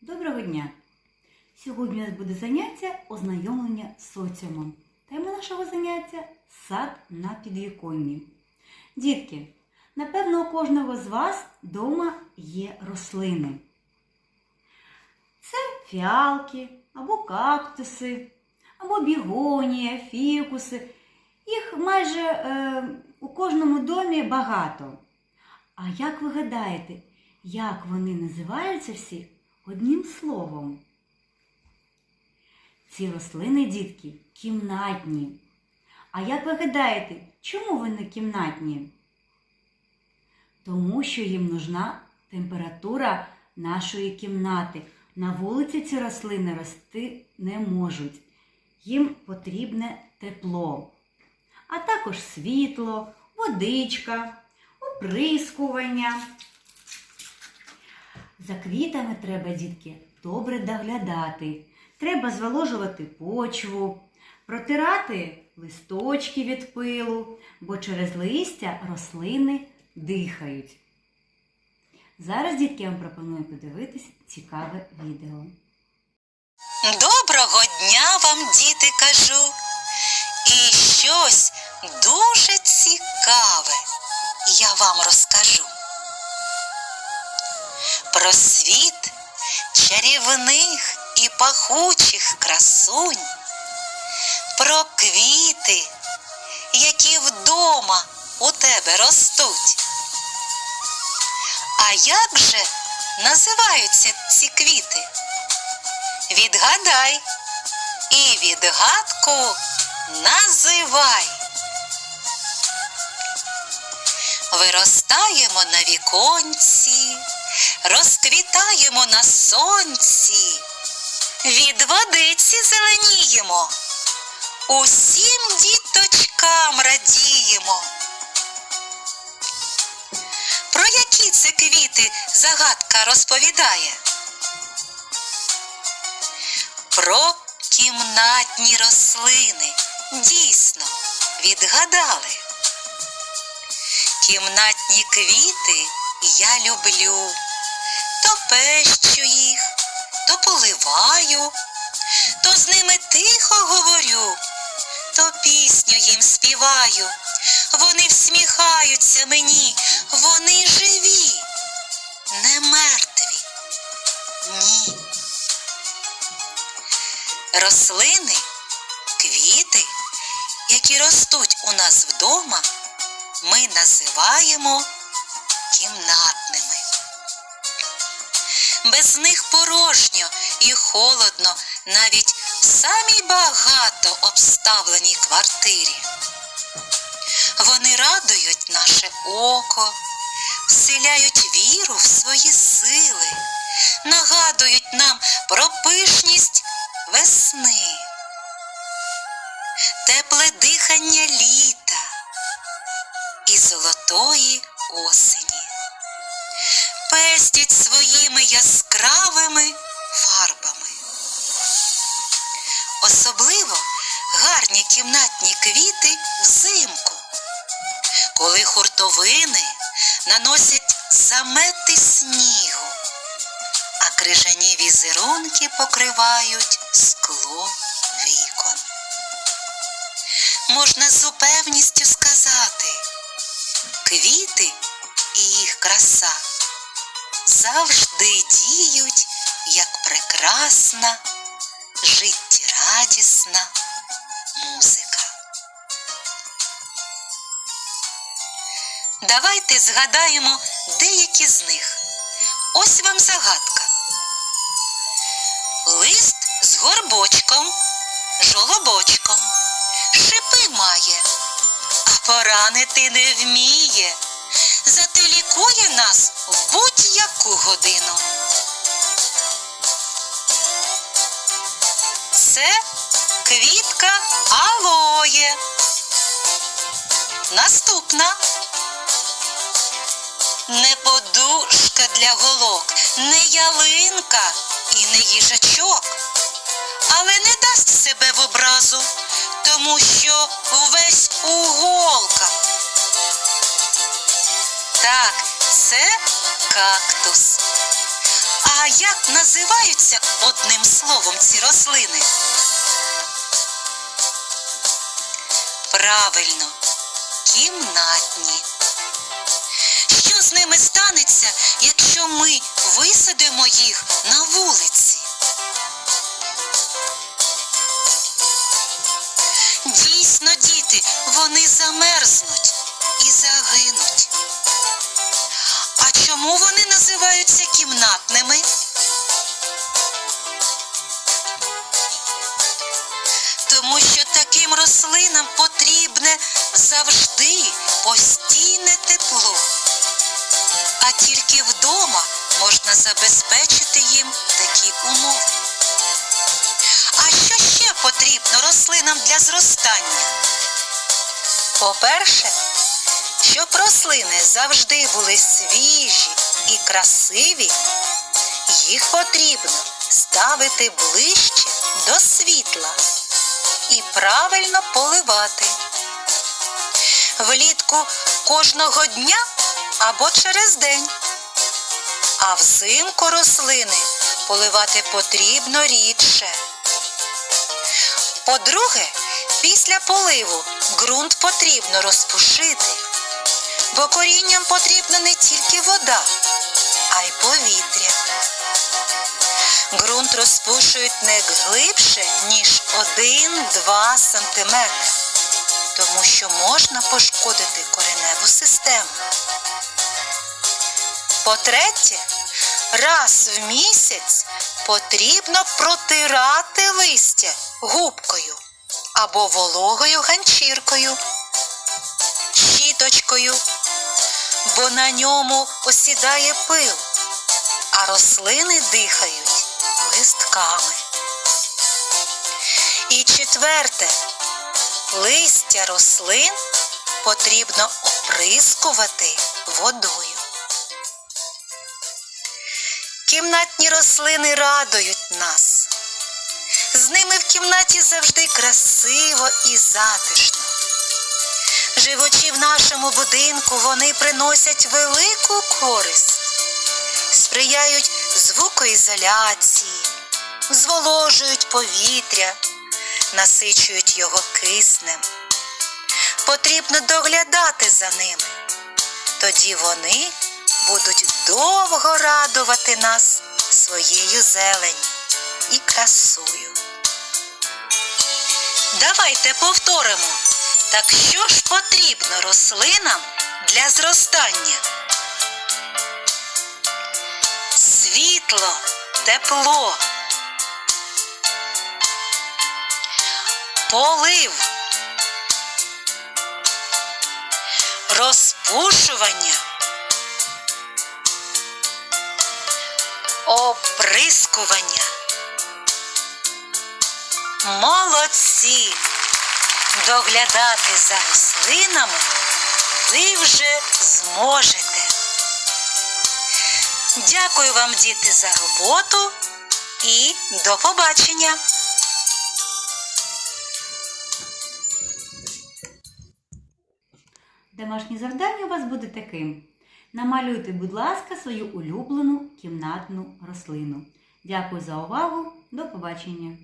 Доброго дня! Сьогодні у нас буде заняття ознайомлення з соціумом. Тема нашого заняття сад на підвіконні. Дітки, напевно, у кожного з вас вдома є рослини. Це фіалки або кактуси, або бігонія, фікуси. Їх майже е, у кожному домі багато. А як ви гадаєте, як вони називаються всі одним словом? Ці рослини, дітки, кімнатні. А як ви гадаєте, чому вони кімнатні? Тому що їм нужна температура нашої кімнати. На вулиці ці рослини рости не можуть. Їм потрібне тепло, а також світло, водичка, оприскування. За квітами треба, дітки, добре доглядати. Треба зволожувати почву, протирати листочки від пилу, бо через листя рослини дихають. Зараз, дітки, я вам пропоную подивитись цікаве відео. Доброго дня вам, діти, кажу. І щось дуже цікаве я вам розкажу. Про світ чарівних і пахучих красунь, про квіти, які вдома у тебе ростуть. А як же називаються ці квіти? Відгадай і відгадку називай. Виростаємо на віконці, розквітаємо на сонці, від водиці зеленіємо, усім діточкам радіємо. Про які це квіти загадка розповідає? Про кімнатні рослини. Дійсно, відгадали. Кімнатні квіти я люблю. То пещу їх, то поливаю, то з ними тихо говорю, то пісню їм співаю. Вони всміхаються мені, вони живі, не мертві. Ні. Рослини, квіти, які ростуть у нас вдома, ми називаємо кімнатними. Без них порожньо і холодно навіть в самій багато обставленій квартирі. Вони радують наше око, вселяють віру в свої сили, нагадують нам про пишність весни, тепле дихання літа золотої осені. Пестять своїми яскравими фарбами. Особливо гарні кімнатні квіти взимку, коли хуртовини наносять замети снігу, а крижані візерунки покривають скло вікон. Можна з упевністю сказати, квіти і їх краса завжди діють як прекрасна, життєрадісна музика. Давайте згадаємо деякі з них. Ось вам загадка. Лист з горбочком, жолобочком, шипи має, поранити не вміє. Зате лікує нас в будь-яку годину. Це квітка алоє. Наступна. Не подушка для голок, не ялинка і не їжачок. Але не дасть себе в образу, тому що весь у голках. Так, це кактус. А як називаються одним словом ці рослини? Правильно, кімнатні. Що з ними станеться, якщо ми висадимо їх рослинам потрібне завжди постійне тепло. А тільки вдома можна забезпечити їм такі умови. А що ще потрібно рослинам для зростання? По-перше, щоб рослини завжди були свіжі і красиві, їх потрібно ставити ближче до світла і правильно поливати. Влітку кожного дня або через день. А взимку рослини поливати потрібно рідше. По-друге, після поливу ґрунт потрібно розпушити, бо корінням потрібна не тільки вода, а й повітря. Ґрунт розпушують не глибше, ніж 1-2 см, тому що можна пошкодити кореневу систему. По-третє, раз в місяць потрібно протирати листя губкою або вологою ганчіркою, щіточкою, бо на ньому осідає пил, а рослини дихають листками. І четверте, листя рослин потрібно оприскувати водою. Кімнатні рослини радують нас. З ними в кімнаті завжди красиво і затишно. Живучи в нашому будинку, вони приносять велику користь, сприяють звукоізоляції, зволожують повітря, насичують його киснем. Потрібно доглядати за ними. Тоді вони будуть довго радувати нас своєю зеленню і красою. Давайте повторимо. Так що ж потрібно рослинам для зростання? Світло, тепло, полив, розпушування, оприскування. Молодці! Доглядати за рослинами ви вже зможете. Дякую вам, діти, за роботу і до побачення! Домашнє завдання у вас буде таким. Намалюйте, будь ласка, свою улюблену кімнатну рослину. Дякую за увагу. До побачення!